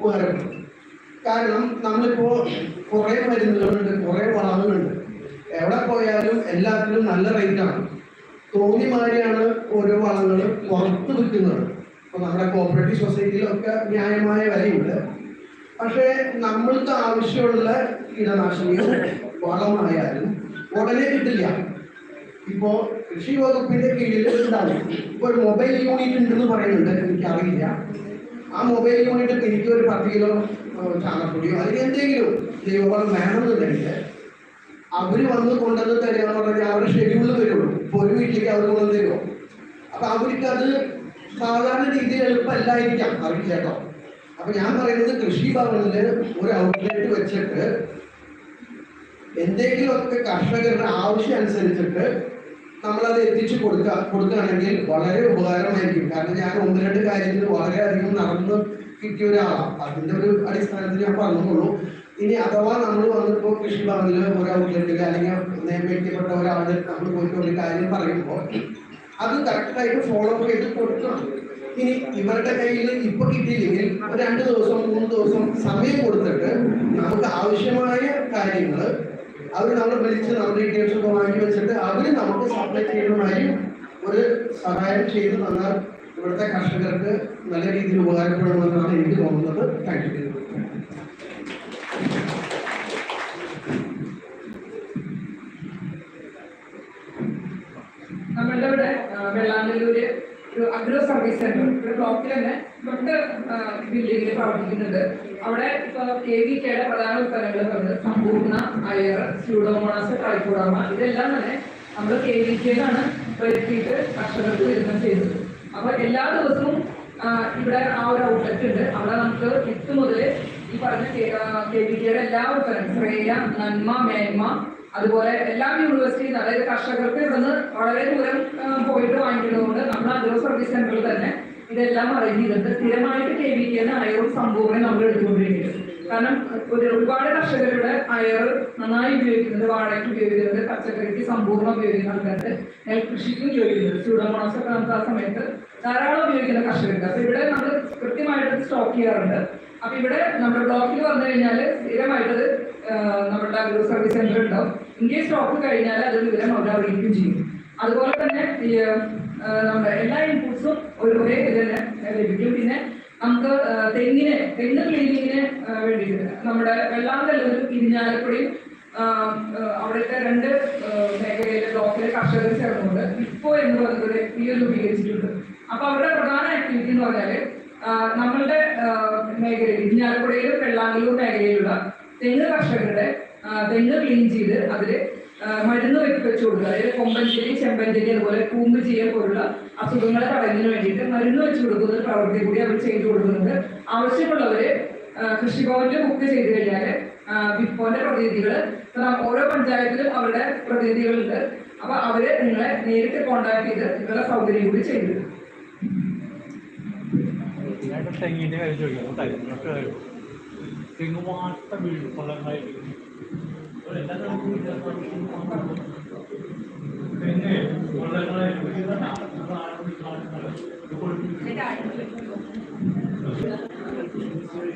ഉപകാരപ്പെടും. കാരണം നമ്മളിപ്പോ കുറെ മരുന്നുകളുണ്ട് കുറെ വളങ്ങളുണ്ട് എവിടെ പോയാലും എല്ലാത്തിനും നല്ല റേറ്റ് ആണ്. തോന്നിമാരിയാണ് ഓരോ വളങ്ങൾ പുറത്ത് വിൽക്കുന്നത്. ഇപ്പൊ നമ്മുടെ കോപ്പറേറ്റീവ് സൊസൈറ്റിയിലൊക്കെ ന്യായമായ വിലയുണ്ട്. പക്ഷേ നമ്മൾക്ക് ആവശ്യമുള്ള കീടനാശിനിയോ വളമായാലും ഉടനെ കിട്ടില്ല. ഇപ്പോ കൃഷി വകുപ്പിന്റെ കീഴിൽ ഉണ്ടാവും ഇപ്പൊ ഒരു മൊബൈൽ യൂണിറ്റ് ഉണ്ടെന്ന് പറയുന്നുണ്ട് എനിക്കറിയില്ല. ആ മൊബൈലിൽ കൊണ്ടിട്ട് എനിക്ക് ഒരു പത്ത് കിലോ ചാണപ്പൊടിയോ അല്ലെങ്കിൽ എന്തെങ്കിലും ജൈവവളം വേണമെന്നുണ്ടെങ്കിൽ അവർ വന്ന് കൊണ്ടുവന്ന് തരിക എന്ന് പറഞ്ഞാൽ അവരുടെ ഷെഡ്യൂളിൽ വരുള്ളൂ. ഇപ്പൊ ഒരു വീട്ടിലേക്ക് അവർ കൊണ്ടുവന്ന് തരുമോ അപ്പൊ അവർക്ക് അത് സാധാരണ രീതിയിൽ എളുപ്പമല്ലായിരിക്കാം. അവർക്ക് കേട്ടോ. അപ്പൊ ഞാൻ പറയുന്നത് കൃഷി ഭവനിൽ ഒരു ഔട്ട്ലെറ്റ് വെച്ചിട്ട് എന്തെങ്കിലുമൊക്കെ കർഷകരുടെ ആവശ്യം അനുസരിച്ചിട്ട് നമ്മളത് എത്തിച്ചു കൊടുക്കുക കൊടുക്കുകയാണെങ്കിൽ വളരെ ഉപകാരമായിരിക്കും. കാരണം ഞാൻ ഒന്ന് രണ്ട് കാര്യത്തിൽ വളരെയധികം നടന്നു കിട്ടിയ ഒരാളാണ്. അതിന്റെ ഒരു അടിസ്ഥാനത്തിൽ ഞാൻ പറഞ്ഞുള്ളൂ ഇനി അഥവാ നമ്മൾ വന്നിപ്പോ കൃഷിഭവനിൽ ഒരു ഔട്ട്ലെറ്റിൽ അല്ലെങ്കിൽ നിയമിക്കപ്പെട്ട ഒരാൾ നമ്മൾ പോയിട്ട് ഒരു കാര്യം പറയുമ്പോൾ അത് കറക്റ്റായിട്ട് ഫോളോ അപ്പ് ചെയ്ത് കൊടുക്കണം. ഇനി ഇവരുടെ കയ്യിൽ ഇപ്പൊ കിട്ടിയില്ലെങ്കിൽ രണ്ട് ദിവസം മൂന്ന് ദിവസം സമയം കൊടുത്തിട്ട് നമുക്ക് ആവശ്യമായ കാര്യങ്ങൾ അവർ നമ്മൾ വിളിച്ച് നമ്മുടെ ഡീറ്റെയിൽസ് വാങ്ങി വെച്ചിട്ട് അവർ നമുക്ക് സപ്ലൈ ചെയ്യുന്നതായി ഒരു സഹായം ചെയ്തു തന്നാൽ ഇവിടുത്തെ കർഷകർക്ക് നല്ല രീതിയിൽ ഉപകാരപ്പെടുമെന്നാണ് എനിക്ക് തോന്നുന്നത്. താങ്ക് യു നമ്മളുടെ ഇവിടെ ആ, വെള്ളാങ്കല്ലൂര് ഒരു അഗ്രോ സർവീസ് സെന്റർ ഒരു ബ്ലോക്കിൽ തന്നെ തൊട്ട് ബിൽഡിംഗിൽ പ്രവർത്തിക്കുന്നുണ്ട്. അവിടെ ഇപ്പൊ കെ വി കെയുടെ പ്രധാന ഉൽപ്പന്നങ്ങൾ പറഞ്ഞത് സമ്പൂർണ അയർ സ്യൂഡോമോണാസ് ട്രൈഫോഡാമ ഇതെല്ലാം തന്നെ നമ്മൾ കെ വി കെയിലാണ് വരുത്തിയിട്ട് കർഷകർക്ക് വിതരണം ചെയ്തത് അപ്പൊ എല്ലാ ദിവസവും ഇവിടെ ആ ഒരു ഔട്ട്ലെറ്റ് ഉണ്ട്. അവിടെ നമുക്ക് എട്ട് മുതൽ ഈ പറഞ്ഞ കെ വി കെയുടെ എല്ലാ ഉൽപ്പന്നം ശ്രേയ നന്മ മേന്മ അതുപോലെ എല്ലാ യൂണിവേഴ്സിറ്റിയിൽ അതായത് കർഷകർക്ക് ഇവിടുന്ന് വളരെ ദൂരം പോയിട്ട് വാങ്ങിക്കുന്നതുകൊണ്ട് നമ്മൾ അഗ്രോ സർവീസ് സെന്ററിൽ തന്നെ ഇതെല്ലാം അറേഞ്ച് ചെയ്തിട്ട് സ്ഥിരമായിട്ട് കെ വി കെ അയറും സംഭവങ്ങളും നമ്മൾ എടുത്തുകൊണ്ടിരിക്കുന്നത്. കാരണം ഒരു ഒരുപാട് കർഷകരുടെ അയർ നന്നായി ഉപയോഗിക്കുന്നത് വാഴയ്ക്ക് ഉപയോഗിക്കുന്നത് പച്ചക്കറിക്ക് സമ്പൂർണം ഉപയോഗിക്കുന്ന ആൾക്കാർക്ക് നെൽകൃഷിക്ക് ഉപയോഗിക്കുന്നത്. ചൂടമാസൊക്കെ നമുക്ക് ആ സമയത്ത് ധാരാളം ഉപയോഗിക്കുന്ന കർഷകർക്ക് അപ്പൊ ഇവിടെ നമ്മൾ കൃത്യമായിട്ട് സ്റ്റോക്ക് ചെയ്യാറുണ്ട്. അപ്പൊ ഇവിടെ നമ്മുടെ ബ്ലോക്കിൽ വന്നു കഴിഞ്ഞാൽ സ്ഥിരമായിട്ട് നമ്മുടെ അഗ്രോ സർവീസ് സെന്റർ ഉണ്ടാവും. ഇൻകേസ് സ്റ്റോക്ക് കഴിഞ്ഞാൽ അത് വിവരം അവർ അറിയിക്കുകയും ചെയ്യും. അതുപോലെ തന്നെ ഈ നമ്മുടെ എല്ലാ ഇൻപുട്സും ഒരു ഒരേ ഇത് തന്നെ ലഭിക്കും. പിന്നെ നമുക്ക് തെങ്ങിനെ തെങ്ങ് ക്ലീനിങ്ങിന് വേണ്ടിയിട്ട് നമ്മുടെ വെള്ളാങ്കല്ലൂരും ആഹ് അവിടുത്തെ രണ്ട് മേഖലയിലെ ബ്ലോക്കിലെ കർഷകർ ചേർന്നുകൊണ്ട് ഇപ്പോ എന്ന് പറഞ്ഞൊരു പി എൽ രൂപീകരിച്ചിട്ടുണ്ട്. അപ്പൊ അവരുടെ പ്രധാന ആക്ടിവിറ്റി എന്ന് പറഞ്ഞാൽ ആഹ് നമ്മളുടെ മേഖലയിൽ ഇരിഞ്ഞാലക്കുടയിലും വെള്ളാങ്കലൂർ മേഖലയിലുള്ള തെങ്ങ് കർഷകരുടെ തെങ്ങ് ക്ലീൻ ചെയ്ത് അതിൽ മരുന്ന് വെച്ച് കൊടുക്കുക. അതായത് കൊമ്പഞ്ചേരി ചെമ്പഞ്ചേരി അതുപോലെ കൂമ്പുചീയ പോലുള്ള അസുഖങ്ങളെ തടയുന്നതിന് വേണ്ടിയിട്ട് മരുന്ന് വെച്ച് കൊടുക്കുന്ന ഒരു പ്രവൃത്തി കൂടി അവർ ചെയ്തു കൊടുക്കുന്നുണ്ട്. ആവശ്യമുള്ളവര് കൃഷിഭവനിൽ ബുക്ക് ചെയ്ത് കഴിഞ്ഞാൽ ആഹ് വിപ്പോന്റെ പ്രതിനിധികൾ ഓരോ പഞ്ചായത്തിലും അവരുടെ പ്രതിനിധികളുണ്ട്. അപ്പൊ അവർ നിങ്ങളെ നേരിട്ട് കോണ്ടാക്ട് ചെയ്ത് നിങ്ങളുടെ സൗകര്യം കൂടി ചെയ്തു. ഇതിനായിട്ട് തെങ്ങിന്റെ കാര്യം ചോദിക്കാം തരുന്നൊക്കെ കാര്യം തെങ്ങ് മാത്രം വീഴും കൊള്ളങ്ങളായിട്ട് തെങ്ങ് കൊള്ളങ്ങളായിട്ട്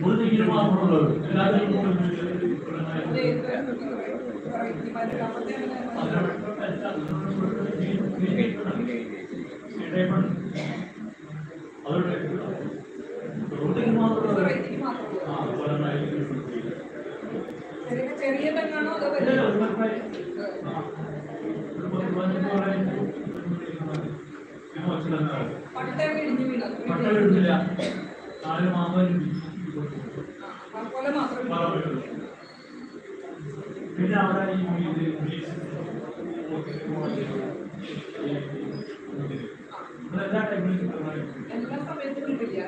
ഒരു തെങ്ങിന് മാത്രമുള്ളത് എല്ലാത്തിനും ചെറിയ ചെറിയ തെങ്ങാണോ അതോ പട്ട ഇടിഞ്ഞു വീണത് നാല് മാമൻ പോലെ മാത്രം പിന്നെ അവിടെ ഈ എല്ലാ സമയത്തും കിട്ടില്ല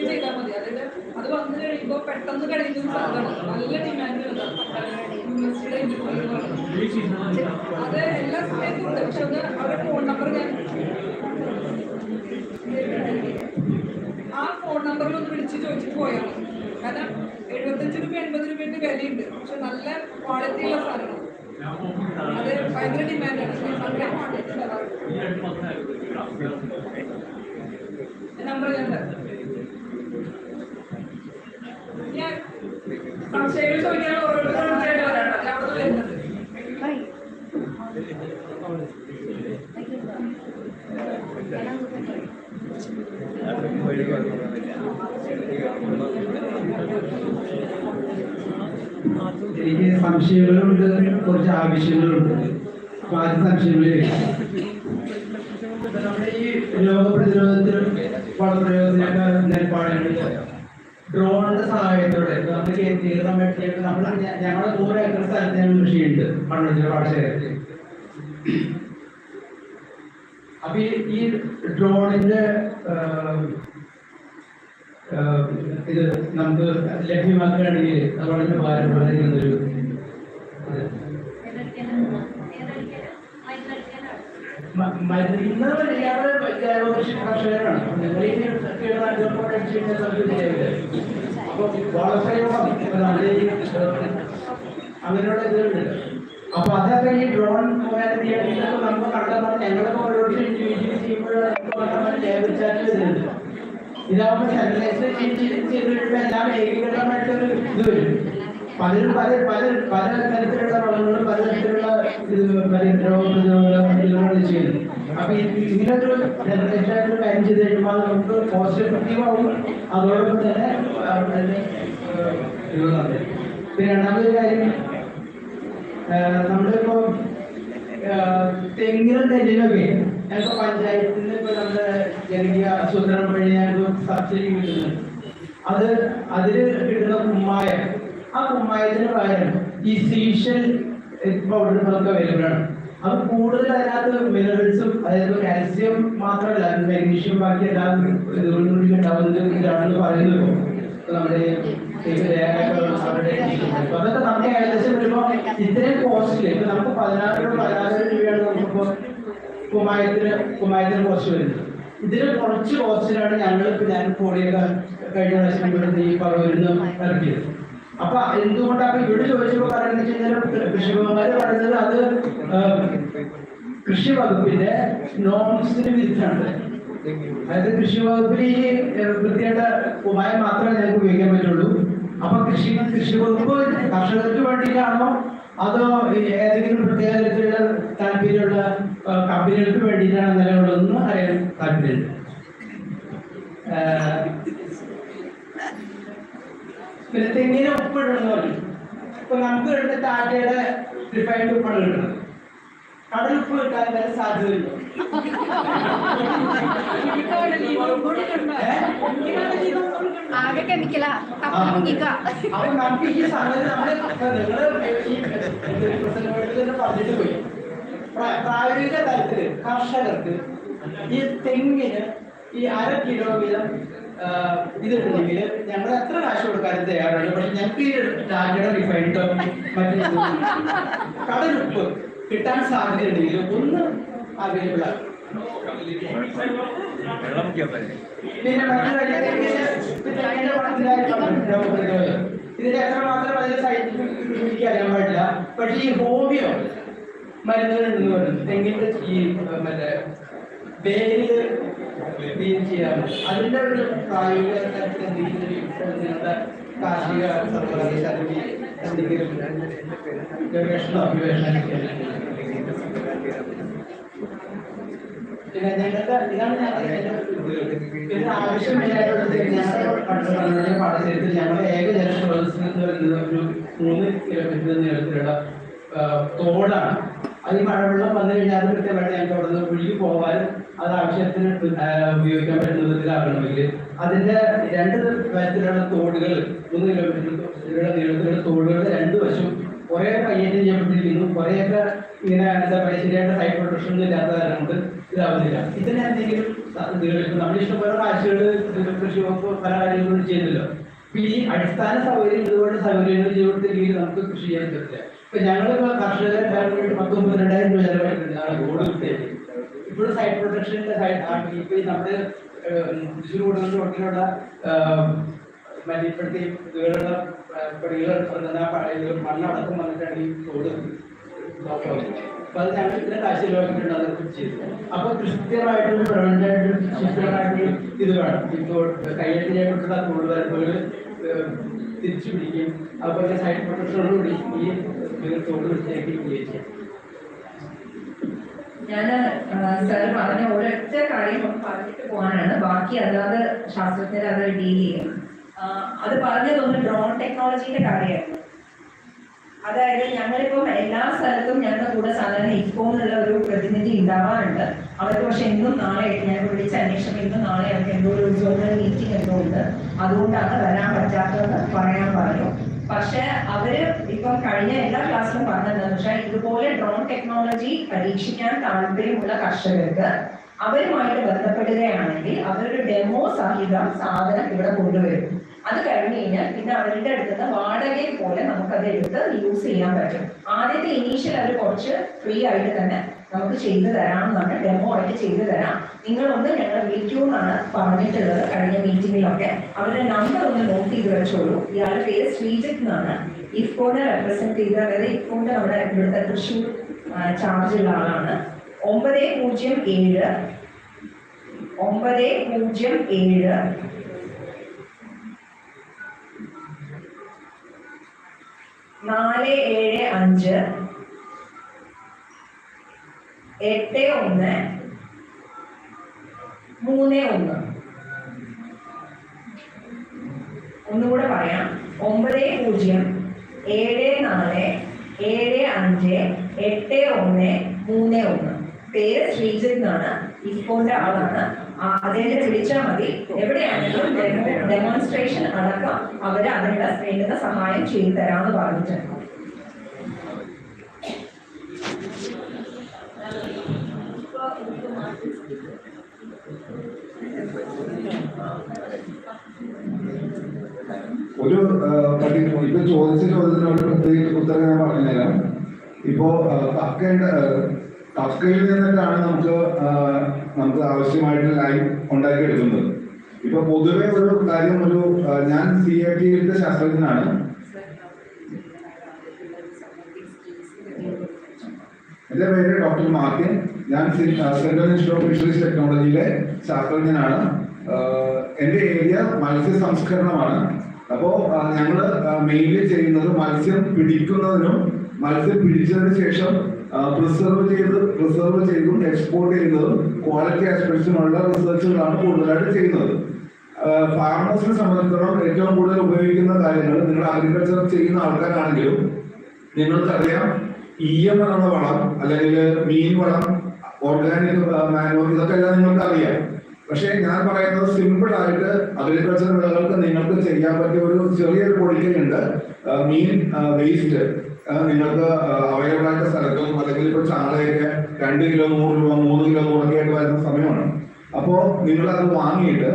ചെയ്താൽ മതി. അതായത് അത് വന്നു കഴിയുമ്പോ പെട്ടെന്ന് കഴിയുന്ന സാധനമാണ് നല്ല ഡിമാൻഡ് അത് എല്ലാ സമയത്തും ഉണ്ട്. പക്ഷെ അത് അവരുടെ ഫോൺ നമ്പർ ഞാൻ ആ ഫോൺ നമ്പറിൽ ഒന്ന് വിളിച്ച് ചോദിച്ചിട്ട് പോയാൽ കാരണം എഴുപത്തഞ്ച് രൂപ എൺപത് രൂപയുടെ വിലയുണ്ട്. പക്ഷെ നല്ല ക്വാളിറ്റി ഉള്ള സാധനം അത് ഭയങ്കര ഡിമാൻഡാണ് ഈ രണ്ട് നമ്പർ ഞാൻ എനിക്ക് സംശയങ്ങളുണ്ട് കുറച്ച് ആവശ്യങ്ങളുണ്ട്. അപ്പൊ ആദ്യം നമ്മുടെ രോഗപ്രതിരോധത്തിനും വളപ്രയോഗത്തിനൊക്കെ നെൽപ്പാടുകൾ ഡ്രോണിന്റെ സഹായത്തോടെ നമുക്ക് കേന്ദ്രീകൃതം നമ്മൾ ഞങ്ങളുടെ നൂറ് ഏക്കർ സ്ഥലത്ത് കൃഷിയുണ്ട് മണ്ണുത്തിരി പാടശേഖരത്തിൽ. അപ്പൊ ഈ ഡ്രോണിന്റെ ഇത് നമുക്ക് ലഭ്യമാക്കുകയാണെങ്കിൽ ഡ്രോണിന്റെ ഭാരം വളരെ നല്ലൊരു മരുന്ന് ഞങ്ങൾ കർഷകരാണ്. അപ്പൊ ഏഹ്, അങ്ങനെയുള്ള ഇതുണ്ട് അപ്പൊ അതൊക്കെ ഈ ഡ്രോൺ ചെയ്യണമെങ്കിൽ നമുക്ക് പോലെ ഞങ്ങളൊക്കെ ഇതാവുമ്പോൾ സെൻട്രലൈസ് ചെയ്തിട്ട് എല്ലാം ഏകീകൃതമായിട്ടൊരു ഇത് വരും. പലരും പല പല പല തരത്തിലുള്ള വളങ്ങളും പല തരത്തിലുള്ള ഇത് പരിദ്രവങ്ങൾ ചെയ്യുന്നു. അപ്പൊ ഇങ്ങനൊരു ജനറേഷൻ ആയിട്ട് കാര്യം ചെയ്ത് കഴിയുമ്പോൾ നമുക്ക് എഫക്റ്റീവ് ആവും. അതോടൊപ്പം തന്നെ പിന്നെ രണ്ടാമതൊരു കാര്യം നമ്മളിപ്പോ തെങ്ങിനും നെല്ലിനൊക്കെ ഞങ്ങൾക്ക് പഞ്ചായത്തിൽ നിന്ന് ഇപ്പൊ നമ്മുടെ ജനകീയ ആസൂത്രണം വഴി സബ്സിഡി കിട്ടുന്നുണ്ട് അത് അതിൽ കിട്ടുന്ന കുമ്മായം. ആ കുമ്മായത്തിന് പകരം ഈ സീഷൽ പൗഡർ നമുക്ക് അവൈലബിൾ ആണ്. അത് കൂടുതൽ അതിനകത്ത് മിനറൽസും അതായത് കാൽസ്യം മാത്രമല്ല മാഗ്നീഷ്യം ബാക്കി എല്ലാ ഇതുകൊണ്ടും കൂടി ഉണ്ടാവുന്നത് ഇതാണെന്ന് പറയുന്നത് നമ്മുടെ അപ്പൊ അതൊക്കെ നമുക്ക് ഏകദേശം വരുമ്പോ ഇത്രയും കോസ്റ്റ്ലി ഇപ്പൊ നമുക്ക് പതിനാറ് പതിനാറ് രൂപയാണ് നമുക്കിപ്പോ കുമായത്തിന് കുമായത്തിന് കുറച്ച് വരുന്നത് ഇതിന് കുറച്ച് കോസ്റ്റിലാണ് ഞങ്ങൾ ഞാൻ കോടിയൊക്കെ കഴിഞ്ഞ പ്രാവശ്യം ഇവിടുന്ന് ഈ പറവൂരിൽ നിന്ന് ഇറക്കിയത്. അപ്പൊ എന്തുകൊണ്ടാണ് ഇവിടെ ചോദിച്ചപ്പോ പറയുന്നത് വെച്ച് കഴിഞ്ഞാൽ കൃഷിഭവന്മാര് പറയുന്നത് അത് കൃഷി വകുപ്പിന്റെ നോംസിന് വിരുദ്ധമാണ്. അതായത് കൃഷി വകുപ്പിൽ ഈ വൃത്തിയുടെ ഉപായം മാത്രമേ ഞങ്ങൾക്ക് ഉപയോഗിക്കാൻ പറ്റുള്ളൂ. അപ്പൊ കൃഷി കൃഷി വകുപ്പ് കർഷകർക്ക് വേണ്ടിയിട്ടാണോ അതോ ഏതെങ്കിലും പ്രത്യേക താല്പര്യമുള്ള കമ്പനികൾക്ക് വേണ്ടിയിട്ടാണ് നിലകൊള്ളുന്നതെന്ന് അറിയാൻ താല്പര്യമുണ്ട്. ഏഹ്, പിന്നെ തെങ്ങിന് ഉപ്പിടുന്നു പറഞ്ഞു ഇപ്പൊ നമുക്ക് കിട്ടുന്ന ടാറ്റയുടെ റിഫൈൻഡ് ഉപ്പാണ് കിട്ടുന്നത്. കടൽ ഉപ്പ് കിട്ടാൻ വരെ സാധ്യതയുണ്ടോ അപ്പൊ നമുക്ക് ഈ നമ്മൾ നിങ്ങൾ പറഞ്ഞിട്ട് പോയി. പ്രാ- പ്രായോഗിക തലത്തിൽ കർഷകർക്ക് ഈ തെങ്ങിന് ഈ അര കിലോ വീതം ഇതുണ്ടെങ്കിൽ ഞങ്ങൾ എത്ര കാശ് കൊടുക്കാനും തയ്യാറാണ്? പക്ഷെ ഞങ്ങൾക്ക് ഈ ടാറ്റയുടെ റിഫൈൻഡോ മറ്റു കടലുപ്പ്. കിട്ടാൻ സാധ്യതയുണ്ടെങ്കിൽ ഒന്ന് അവൈലബിൾ ആണ് പിന്നെ കാര്യം തെങ്ങിന് പിന്നെ അതിന്റെ അറിയാൻ പാടില്ല. പക്ഷെ ഈ ഹോമിയോ മരുന്നുകളുണ്ടെന്ന് പറയുന്നത് തെങ്ങിന്റെ ഈ മറ്റേ വേരിൽ ക്ലീൻ ചെയ്യാൻ അതിന്റെ ഒരു പ്രായോഗിക തലത്തിൽ എന്തെങ്കിലും കാർഷിക സർവകലാശാലയിൽ എന്തെങ്കിലും ഗവേഷണോ ഗവേഷണം പിന്നെ ഞങ്ങളുടെ ഇതാണ് ഞങ്ങളുടെ പിന്നെ ആവശ്യമില്ലായിട്ടുള്ളത് ഞങ്ങളുടെ പട്ടണങ്ങളിലെ പാടശേഖരത്തിൽ ഞങ്ങളുടെ ഏക ജലസ്രോതസ് എന്ന് പറയുന്നത് ഒരു മൂന്ന് കിലോമീറ്റർ നീളത്തിലുള്ള തോടാണ് അത് ഈ മഴവെള്ളം വന്നു കഴിഞ്ഞാൽ അത് കൃത്യമായിട്ട് ഞങ്ങൾക്ക് അവിടെ നിന്ന് ഒഴുകി പോകാനും അത് ആവശ്യത്തിന് ഉപയോഗിക്കാൻ പറ്റുന്ന വിധത്തിലാകണമെങ്കിൽ. അതിന്റെ രണ്ട് തരത്തിലുള്ള തോടുകൾ മൂന്ന് കിലോമീറ്റർ നീളത്തിലുള്ള തോടുകളുടെ രണ്ട് വശം കുറെ കയ്യേറ്റം ചെയ്യപ്പെട്ടിരിക്കുന്നു. കുറെയൊക്കെ ഇങ്ങനെ എന്താ പറയുക ശരിയായിട്ട് ഹൈ പ്രൊട്ടക്ഷൻ ഒന്നും ഇല്ലാത്ത കാരണം കൊണ്ട് ഇതാവുന്നില്ല ഇതിനെന്തെങ്കിലും ആഴ്ചകൾ നമ്മൾ ഇഷ്ടംപോലെ കാഴ്ചകൾ കൃഷി വകുപ്പ് പല കാര്യങ്ങളും ചെയ്യുന്നല്ലോ ഈ അടിസ്ഥാന സൗകര്യം ഇതുപോലെ സൗകര്യങ്ങൾ ചെയ്തുകൊടുത്തില്ലെങ്കിൽ നമുക്ക് കൃഷി ചെയ്യാൻ പറ്റില്ല. ഇപ്പൊ ഞങ്ങളിപ്പോ കർഷകരെ വേണ്ടി പത്ത് മുപ്പത്തിരണ്ടായിരം രൂപ ചെലവഴിക്കുന്നതാണ് ഗോൾഡ് വൃത്തിയാക്കി ഇപ്പോഴും സൈഡ് പ്രൊട്ടക്ഷന്റെ സൈഡ് ഇപ്പൊ നമ്മുടെ കൃഷി കൂടുതൽ റോഡിലുള്ള മറ്റേ ഇപ്പോഴത്തെ ഇതുകളുള്ള പടികൾ മണ്ണടക്കം വന്നിട്ടാണ് ഈ റോഡ് അപ്പൊ അത് ഞങ്ങൾ ഇത്ര കാശ് ചെലവാക്കിയിട്ടുണ്ട് അതൊക്കെ ചെയ്തു അപ്പൊ കൃത്യമായിട്ടൊരു പ്രവണതയായിട്ട് കൃത്യമായിട്ട് ഇത് വേണം. ഇപ്പോൾ കയ്യേറ്റിനെ കുറിച്ചുള്ള തൊഴിൽ വരപ്പുകൾ തിരിച്ചു പിടിക്കും അതുപോലെ സൈഡ് പ്രൊട്ടക്ടറോടുകൂടി ഈ തൊഴിൽ വൃത്തിയാക്കി ചെയ്യാം ഞാൻ സാർ പറഞ്ഞ ഒരൊറ്റ കാര്യം പറഞ്ഞിട്ട് പോകാനാണ്. ബാക്കി അല്ലാതെ ശാസ്ത്രജ്ഞർ അത് ഡീൽ ചെയ്യും. അത് പറഞ്ഞതൊന്ന് ഡ്രോൺ ടെക്നോളജിയുടെ കാര്യമായിരുന്നു. അതായത് ഞങ്ങളിപ്പം എല്ലാ സ്ഥലത്തും ഞങ്ങളുടെ കൂടെ സാധാരണ ഇപ്പോ എന്നുള്ള ഒരു പ്രതിനിധി ഉണ്ടാവാറുണ്ട്. അവർക്ക് പക്ഷെ ഇന്നും നാളെ ഞാൻ വിളിച്ച അന്വേഷണം ഇന്നും നാളെ അവർക്ക് എന്തോ ഒരു ജോലി മീറ്റിംഗ് എന്തോ ഉണ്ട്. അതുകൊണ്ടാണ് വരാൻ പറ്റാത്തതെന്ന് പറയാൻ പറഞ്ഞു. പക്ഷെ അവർ ഇപ്പം കഴിഞ്ഞ എല്ലാ ക്ലാസ്സിലും പറഞ്ഞതെന്ന് വെച്ചാൽ ഇതുപോലെ ഡ്രോൺ ടെക്നോളജി പരീക്ഷിക്കാൻ താല്പര്യമുള്ള കർഷകർക്ക് അവരുമായിട്ട് ബന്ധപ്പെടുകയാണെങ്കിൽ അവരൊരു ഡെമോ സഹിതം സാധനം ഇവിടെ കൊണ്ടുവരും. അത് കഴിഞ്ഞ് കഴിഞ്ഞാൽ പിന്നെ അവരുടെ അടുത്ത് വാടകയിൽ പോലെ നമുക്കത് എടുത്ത് യൂസ് ചെയ്യാൻ പറ്റും. ആദ്യത്തെ ഇനീഷ്യൽ അവർ കുറച്ച് ഫ്രീ ആയിട്ട് തന്നെ നമുക്ക് ചെയ്തു തരാമെന്നാണ് ഡെമോ ആയിട്ട് ചെയ്തു തരാം. നിങ്ങളൊന്ന് ഞങ്ങൾ വിളിക്കൂ എന്നാണ് പറഞ്ഞിട്ടുള്ളത് കഴിഞ്ഞ മീറ്റിങ്ങിലൊക്കെ അവരുടെ നമ്പർ ഒന്ന് നോട്ട് ചെയ്ത് വെച്ചോളൂ. ഇയാളുടെ പേര് ശ്രീജിത്ത് എന്നാണ്. ഇഫ്കോനെ റെപ്രസെന്റ് ചെയ്ത് അതായത് ഇഫ്കോന്റെ നമ്മുടെ ഇവിടുത്തെ തൃശ്ശൂർ ചാർജ് ഉള്ള ആളാണ്. ഒമ്പത് പൂജ്യം ഏഴ് ഒമ്പത് പൂജ്യം ഏഴ് നാല് ഏഴ് അഞ്ച്. എട്ട് ഒന്ന്. മൂന്ന് ഒന്ന്. ഒന്നുകൂടെ പറയാം. ഒമ്പത് പൂജ്യം. ഏഴ് നാല്. ഏഴ് അഞ്ച്. എട്ട് ഒന്ന്. മൂന്ന് ഒന്ന്. പേര് ശ്രീജിത് എന്നാണ്. ഇഫോന്റെ ആളാണ്. അദ്ദേഹത്തെ വിളിച്ചാൽ മതി. എവിടെയാണെങ്കിലും ഡെമോൺസ്ട്രേഷൻ അടക്കം അവർ അതിനുള്ള വേണ്ടുന്ന സഹായം ചെയ്തു തരാമെന്ന് പറഞ്ഞിട്ടുണ്ട്. ഒരു ഇപ്പൊ ചോദിച്ച ചോദ്യത്തിന് ഒരു പ്രത്യേക ഉത്തരം ഞാൻ പറഞ്ഞുതരാം. ഇപ്പോ ആ, കക്കയുടെ ആ, കക്കയിൽ നിന്നിട്ടാണ് നമുക്ക് നമുക്ക് ആവശ്യമായിട്ട് ലൈൻ ഉണ്ടാക്കിയെടുക്കുന്നത്. ഇപ്പൊ പൊതുവെ ഒരു കാര്യം ഒരു ഞാൻ സി ഐ ടിയിലത്തെ ശാസ്ത്രജ്ഞനാണ്. എന്റെ പേര് ഡോക്ടർ മാർട്ടിൻ ഞാൻ സെൻട്രൽ ഇൻസ്റ്റിറ്റ്യൂട്ട് ഓഫ് ഫിഷറീസ് ടെക്നോളജിയിലെ ശാസ്ത്രജ്ഞനാണ്. എന്റെ ഏരിയ മത്സ്യ സംസ്കരണമാണ് അപ്പോ ഞങ്ങൾ മെയിൻലി ചെയ്യുന്നത് മത്സ്യം പിടിക്കുന്നതിനും മത്സ്യം പിടിച്ചതിന് ശേഷം പ്രിസർവ് ചെയ്ത് പ്രിസർവ് ചെയ്തും എക്സ്പോർട്ട് ചെയ്യുന്നതും ക്വാളിറ്റി ആസ്പെക്ട്സിനുള്ള റിസർച്ചുകളാണ് കൂടുതലായിട്ട് ചെയ്യുന്നത്. ഫാർമേഴ്സിനെ സംബന്ധിച്ചിടത്തോളം ഏറ്റവും കൂടുതൽ ഉപയോഗിക്കുന്ന കാര്യങ്ങൾ നിങ്ങൾ അഗ്രികൾച്ചർ ചെയ്യുന്ന ആൾക്കാരാണെങ്കിലും നിങ്ങൾക്കറിയാം ഇ എം എന്ന വളം അല്ലെങ്കിൽ മീൻ വളം ഓർഗാനിക് മാനുവൽ ഇതൊക്കെ എല്ലാം നിങ്ങൾക്ക് അറിയാം പക്ഷേ ഞാൻ പറയുന്നത് സിമ്പിൾ ആയിട്ട് അഗ്രികൾച്ചർ വിളകൾക്ക് നിങ്ങൾക്ക് ചെയ്യാൻ പറ്റിയ ഒരു ചെറിയൊരു പൊടിക്കലുണ്ട് ആ, മീൻ വേസ്റ്റ് നിങ്ങൾക്ക് അവൈലബിൾ ആയിട്ട് സ്ഥലത്തും അല്ലെങ്കിൽ ഇപ്പൊ ചാളയൊക്കെ രണ്ട് കിലോ നൂറ് രൂപ മൂന്ന് കിലോ നൂറൊക്കെ ആയിട്ട് വരുന്ന സമയമാണ്. അപ്പോ നിങ്ങൾ അത് വാങ്ങിയിട്ട്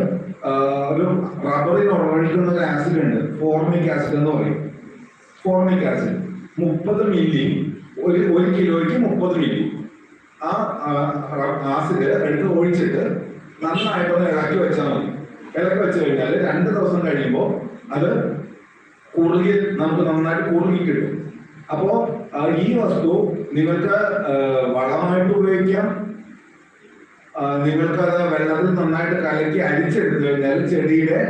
ഒരു റബ്ബറിൽ ഒഴിക്കുന്ന ഒരു ആസിഡ് ഉണ്ട്. ഫോർമിക് ആസിഡ് എന്ന് പറയും. ഫോർമിക് ആസിഡ് മുപ്പത് മില്ലി ഒരു ഒരു കിലോയ്ക്ക് മുപ്പത് മില്ലി ആ ആസിഡ് എടുത്ത് ഒഴിച്ചിട്ട് നന്നായിട്ടൊന്ന് ഇളക്കി വെച്ചാൽ മതി. ഇളക്കി വെച്ച് കഴിഞ്ഞാൽ രണ്ട് ദിവസം കഴിയുമ്പോൾ അത് കുറുകി നമുക്ക് നന്നായിട്ട് കുറുകി കിട്ടും. അപ്പോ ഈ വസ്തു നിങ്ങൾക്ക് വളമായിട്ട് ഉപയോഗിക്കാം. നിങ്ങൾക്ക് അത് വെള്ളത്തിൽ നന്നായിട്ട് കലക്കി അരിച്ചെടുത്തു കഴിഞ്ഞാൽ ചെടിയുടെ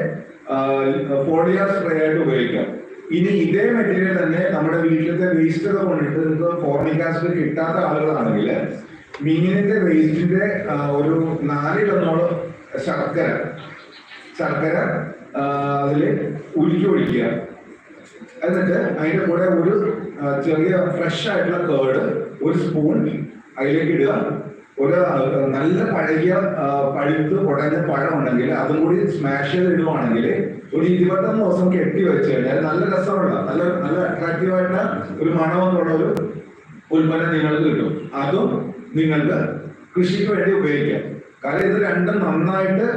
ഫോളിയർ സ്പ്രേ ആയിട്ട് ഉപയോഗിക്കാം. ഇനി ഇതേ മെറ്റീരിയൽ തന്നെ നമ്മുടെ വീട്ടിലത്തെ വേസ്റ്റ് കൊണ്ടിട്ട് നിങ്ങൾക്ക് ഫോർമിക് ആസിഡ് കിട്ടാത്ത ആളുകളാണെങ്കിൽ മീനിന്റെ വേസ്റ്റിന്റെ ഒരു നാലിലൊന്നോളം ശർക്കര ശർക്കര അതിൽ ഉരുക്കി ഒഴിക്കുക. എന്നിട്ട് അതിന്റെ കൂടെ ഒരു ചെറിയ ഫ്രഷ് ആയിട്ടുള്ള കേർഡ് ഒരു സ്പൂൺ അതിലേക്ക് ഇടുക. ഒരു നല്ല പഴകിയ പഴുത്ത് ഉടഞ്ഞ പഴം ഉണ്ടെങ്കിൽ അതും കൂടി സ്മാഷ് ചെയ്ത് ഇടുവാണെങ്കിൽ ഒരു ഇരുപത്തൊന്ന് ദിവസം കെട്ടി വെച്ച് കഴിഞ്ഞാൽ നല്ല രസമുള്ള നല്ല നല്ല അട്രാക്റ്റീവ് ആയിട്ടുള്ള ഒരു മണമെന്നുള്ള ഒരു ഉൽപ്പന്നം നിങ്ങൾക്ക് കിട്ടും. അതും നിങ്ങൾക്ക് കൃഷിക്ക് വേണ്ടി ഉപയോഗിക്കാം. കാരണം ഇത് രണ്ടും നന്നായിട്ട്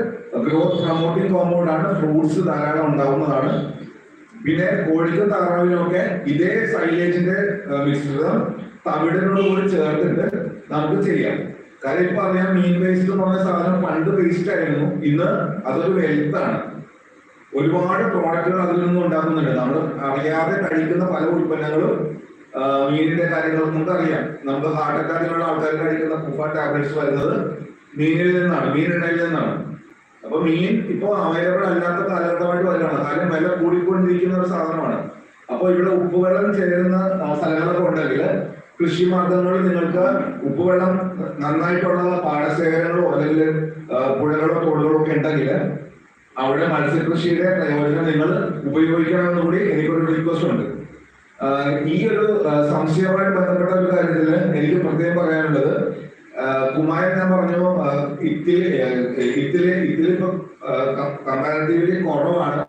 ഗ്രോത്ത് പ്രൊമോട്ടിംഗ് കോമ്പൗണ്ട് ആണ്. ഫ്രൂട്ട്സ് ധാരാളം ഉണ്ടാവുന്നതാണ്. പിന്നെ കോഴിക്കും താറാവിനും ഒക്കെ ഇതേ സൈലേജിന്റെ മിശ്രിതം തവിടിനോട് കൂടി ചേർത്തിട്ട് നമുക്ക് ചെയ്യാം. കാര്യം ഇപ്പൊ അറിയാം മീൻ വേസ്റ്റ് എന്ന് പറഞ്ഞ സാധനം പണ്ട് വേസ്റ്റ് ആയിരുന്നു. ഇന്ന് അതൊരു വെൽത്ത് ആണ്. ഒരുപാട് പ്രോഡക്റ്റുകൾ അതിൽ നിന്നും ഉണ്ടാക്കുന്നുണ്ട്. നമ്മൾ അറിയാതെ കഴിക്കുന്ന പല ഉൽപ്പന്നങ്ങളും മീനിന്റെ കാര്യങ്ങളും കാര്യങ്ങൾ നമുക്കറിയാം. നമുക്ക് ഹാർട്ട് അറ്റാക്കിനുള്ള ആൾക്കാർ കഴിക്കുന്ന കുഫ ടാബ്ലറ്റ്സ് വരുന്നത് മീനിൽ നിന്നാണ് മീനിടയിൽ നിന്നാണ്. അപ്പൊ മീൻ ഇപ്പൊ അവൈലബിൾ അല്ലാത്ത കാലഘട്ടമായിട്ട് കാര്യം വില കൂടിക്കൊണ്ടിരിക്കുന്ന ഒരു സാധനമാണ്. അപ്പൊ ഇവിടെ ഉപ്പുവെള്ളം ചേരുന്ന സ്ഥലങ്ങളൊക്കെ ഉണ്ടെങ്കിൽ കൃഷി മാർഗങ്ങളിൽ നിങ്ങൾക്ക് ഉപ്പുവെള്ളം നന്നായിട്ടുള്ള പാടശേഖരങ്ങളോ അല്ലെങ്കിൽ പുഴകളോ തോടുകളോ ഒക്കെ ഉണ്ടെങ്കിൽ അവിടെ മത്സ്യകൃഷിയുടെ പ്രയോജനം നിങ്ങൾ ഉപയോഗിക്കണമെന്ന് കൂടി എനിക്കൊരു റിക്വസ്റ്റ് ഉണ്ട്. ഈ ഒരു സംശയവുമായി ബന്ധപ്പെട്ട ഒരു കാര്യത്തിൽ എനിക്ക് പ്രത്യേകം പറയാനുള്ളത് കുമാരൻ ഞാൻ പറഞ്ഞു ഇത്തിരി ഇത്തിരി ഇത്തിരി ഇപ്പൊ കമ്പാരിറ്റീവ്ലി കുറവാണ്.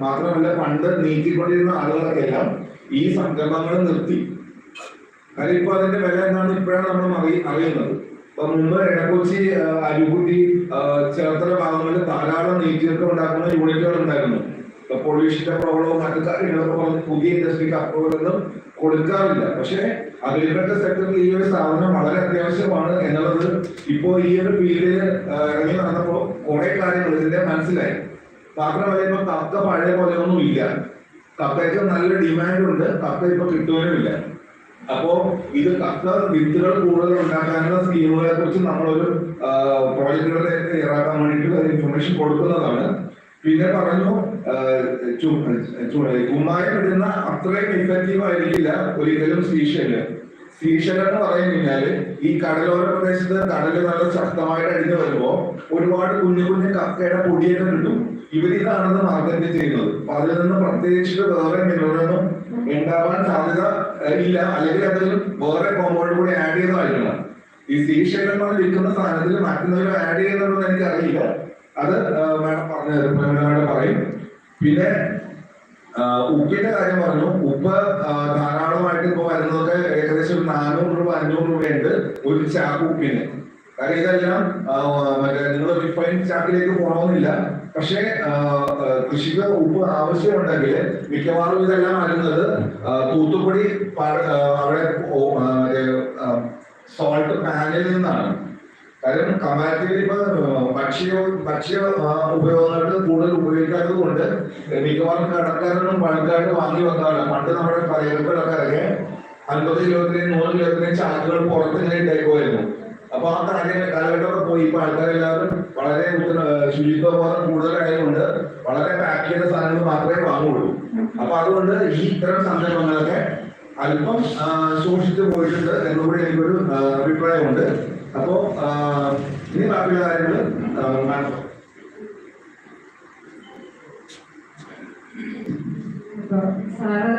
മാത്രമല്ല പണ്ട് നീക്കിക്കൊണ്ടിരുന്ന ആളുകളൊക്കെല്ലാം ഈ സംരംഭങ്ങൾ നിർത്തി. കാര്യം ഇപ്പൊ അതിന്റെ വില എന്താണെന്ന് ഇപ്പോഴാണ് നമ്മൾ അറി- അറിയുന്നത്. അപ്പൊ മുമ്പ് അരുക്കുട്ടി ആ, ചേർത്തല ഭാഗങ്ങളിൽ ധാരാളം നീറ്റിയൊക്കെ ഉണ്ടാക്കുന്ന യൂണിറ്റുകൾ ഉണ്ടായിരുന്നു. പൊള്യൂഷന്റെ പ്രോബ്ലവും മറ്റു കാര്യങ്ങളൊക്കെ പുതിയ ഇൻഡസ്ട്രിക്ക് അപ്രൂവലൊന്നും കൊടുക്കാറില്ല. പക്ഷേ അഗ്രികൾച്ചർ സെക്ടറിൽ ഈ ഒരു സ്ഥാപനം വളരെ അത്യാവശ്യമാണ് എന്നുള്ളത് ഇപ്പോ ഈ ഒരു ഫീൽഡിൽ ഇറങ്ങി നടന്നപ്പോൾ കുറെ കാര്യങ്ങൾ ഇതിന്റെ മനസ്സിലായി. മാത്രമല്ല വിലയിപ്പോ കപ്പ പഴയ പോലെ ഒന്നും ഇല്ല. കപ്പയ്ക്ക് നല്ല ഡിമാൻഡ് ഉണ്ട്. കപ്പ ഇപ്പൊ കിട്ടുവാനുമില്ല അപ്പോ ഇത് കപ്പ വിത്തുകൾ കൂടുതൽ ഉണ്ടാക്കാനുള്ള സ്കീമുകളെ കുറിച്ച് നമ്മളൊരു പ്രോജക്റ്റുകളെ തയ്യാറാക്കാൻ വേണ്ടിയിട്ട് ഇൻഫർമേഷൻ കൊടുക്കുന്നതാണ്. പിന്നെ പറഞ്ഞു കുമ്മായം ഇടുന്ന അത്രയും ഇഫക്റ്റീവ് ആയിരിക്കില്ല. ഒരിക്കലും സീഷൽ സീഷൽ എന്ന് പറഞ്ഞു കഴിഞ്ഞാൽ ഈ കടലോര പ്രദേശത്ത് കടൽ നല്ല ശക്തമായിട്ട് അടിഞ്ഞു വരുമ്പോ ഒരുപാട് കുഞ്ഞു കുഞ്ഞു കക്കയുടെ പൊടിയൊക്കെ കിട്ടും. ഇവരിതാണെന്ന് മാർക്കറ്റ് ചെയ്യുന്നത്. അപ്പൊ അതിൽ നിന്ന് പ്രത്യേകിച്ച് വേറെ മിനറലൊന്നും ഉണ്ടാവാൻ സാധ്യത ഇല്ല. അല്ലെങ്കിൽ അതിൽ വേറെ കോമ്പൗണ്ട് കൂടി ആഡ് ചെയ്തതായിരിക്കണം ഈ സീഷൈലന്മാർ വിൽക്കുന്ന സാധനത്തിൽ മറ്റൊന്നും ആഡ് ചെയ്യുന്നുണ്ടെന്ന് എനിക്ക് അറിയില്ല അത് മാഡം പറഞ്ഞു പറയും. പിന്നെ ഉപ്പിന്റെ കാര്യം പറഞ്ഞു. ഉപ്പ് ധാരാളമായിട്ട് ഇപ്പൊ വരുന്നതൊക്കെ ഏകദേശം ഒരു നാനൂറ് രൂപ അഞ്ഞൂറ് രൂപയുണ്ട് ഒരു ചാക്ക് ഉപ്പിന്. കാര്യം ഇതെല്ലാം മറ്റേ നിങ്ങൾ റിഫൈൻ ചാക്കിലേക്ക് പോകണമെന്നില്ല. പക്ഷേ കൃഷിക്ക് ഉപ്പ് ആവശ്യമുണ്ടെങ്കിൽ മിക്കവാറും ഇതെല്ലാം വരുന്നത് തൂത്തുപ്പൊടി അവിടെ സോൾട്ട് പാനിൽ നിന്നാണ്. കാര്യം കമാറ്റിയിൽ ഇപ്പൊ ഭക്ഷ്യ ഭക്ഷ്യ ആ, ഉപയോഗങ്ങൾക്ക് കൂടുതൽ ഉപയോഗിക്കാത്തത് കൊണ്ട് മിക്കവാറും കടക്കാരനും പണിക്കാരും വാങ്ങി വന്നതാണ്. പണ്ട് നമ്മുടെ പലചരക്കുകളൊക്കെ ഇറങ്ങി അൻപത് കിലോത്തിനെയും നൂറ് കിലോത്തിനെയും ചാക്കുകൾ പുറത്ത് ഇങ്ങനെ ഇട്ടേക്കുമായിരുന്നു അപ്പൊ ആ കാര്യം കാലഘട്ടമൊക്കെ പോയി. ഇപ്പൊ ആൾക്കാരെല്ലാവരും വളരെ ശുചിത്വബോധം കൂടുതലായതുകൊണ്ട് വളരെ പാക്ക് ചെയ്ത സാധനങ്ങൾ മാത്രമേ വാങ്ങുള്ളൂ. അപ്പൊ അതുകൊണ്ട് ഈ ഇത്തരം സംരംഭങ്ങളൊക്കെ അല്പം സൂക്ഷിച്ചു പോയിട്ടുണ്ട് എന്നുകൂടി എനിക്കൊരു അഭിപ്രായമുണ്ട്. അപ്പോ ഇനി ബാക്കിയുള്ള കാര്യങ്ങൾ സാറ്